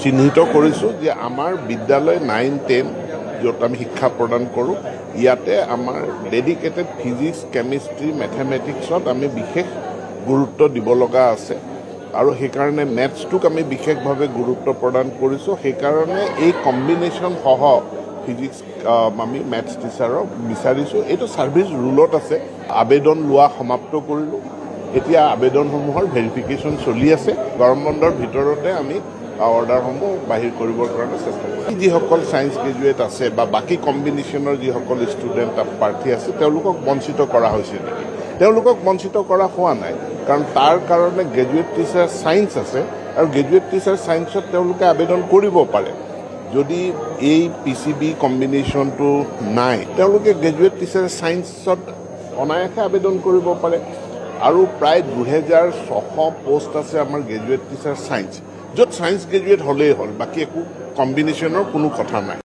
চিহ্নিত কৰিছোঁ যে আমাৰ বিদ্যালয় নাইন টেন য'ত আমি শিক্ষা প্ৰদান কৰোঁ, ইয়াতে আমাৰ ডেডিকেটেড ফিজিক্স কেমিষ্ট্ৰি মেথেমেটিক্সত আমি বিশেষ গুৰুত্ব দিব লগা আছে। আৰু সেইকাৰণে মেথছটোক আমি বিশেষভাৱে গুৰুত্ব প্ৰদান কৰিছোঁ। সেইকাৰণে এই কম্বিনেশ্যনসহ ফিজিক্স আমি মেথছ টিচাৰক বিচাৰিছোঁ। এইটো ছাৰ্ভিচ ৰুলত আছে। আবেদন লোৱা সমাপ্ত কৰিলোঁ। এতিয়া আবেদনসমূহৰ ভেৰিফিকেশ্যন চলি আছে। গৰম বন্ধৰ ভিতৰতে আমি অৰ্ডাৰসমূহ বাহিৰ কৰিবৰ কাৰণে চেষ্টা কৰিম। যিসকল ছায়েন্স গ্ৰেজুৱেট আছে বা বাকী কম্বিনেশ্যনৰ যিসকল ষ্টুডেণ্ট প্ৰাৰ্থী আছে, তেওঁলোকক বঞ্চিত কৰা হৈছে নেকি তেওঁলোকক বঞ্চিত কৰা হোৱা নাই, কাৰণ তাৰ কাৰণে গ্ৰেজুৱেট টিচাৰ ছায়েন্স আছে আৰু গ্ৰেজুৱেট টিচাৰ ছায়েন্সত তেওঁলোকে আবেদন কৰিব পাৰে। যদি এই পি চি বি কম্বিনেশ্যনটো নাই, তেওঁলোকে গ্ৰেজুৱেট টিচাৰ ছায়েন্সত অনায়াসে আবেদন কৰিব পাৰে। আৰু প্ৰায় দুহেজাৰ ছশ পোষ্ট আছে আমাৰ গ্ৰেজুৱেট টিচাৰ ছায়েন্স য'ত ছায়েন্স গ্ৰেজুৱেট হ'লেই হ'ল বাকী একো কম্বিনেশ্যনৰ কোনো কথা নাই।